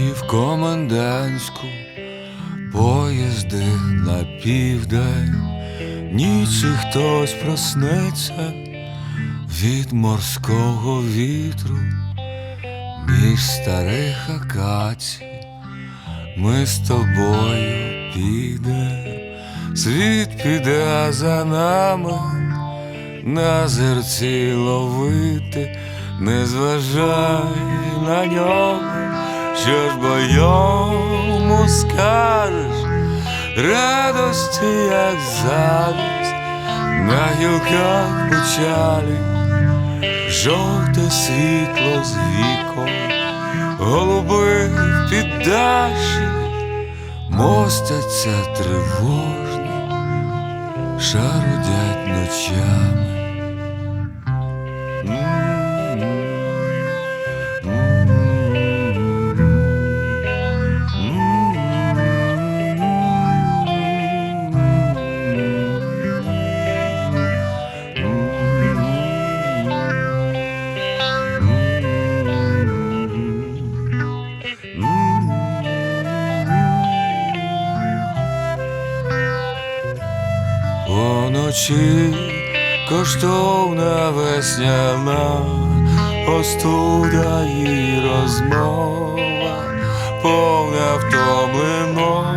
Тихі в комендантську поїзди на південь, ніч і хтось проснеться від морського вітру, між старих акацій ми з тобою підемо, світ піде за нами, на зерці ловити, не зважай на нього, що ж бо йому скажеш, радості, як завість, на гілках печалі, жовте світло з віком, голуби в піддаші, мостяться тривожно, шарудять ночами. Уночі коштовна весняна остуда і розмова, повна втомленої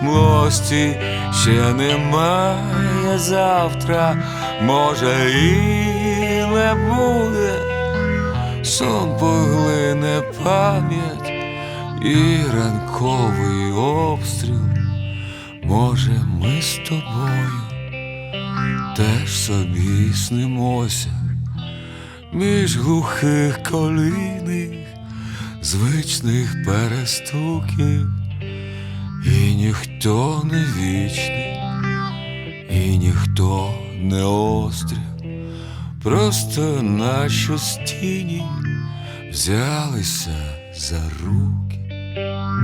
млості ще немає. Завтра, може і не буде, сон поглине пам'ять і ранковий обстріл. Може, ми з тобою теж собі снимося між глухих колійних звичних перестуків, і ніхто не вічний, і ніхто не острів, просто наші стіні взялися за руки. Mm-hmm.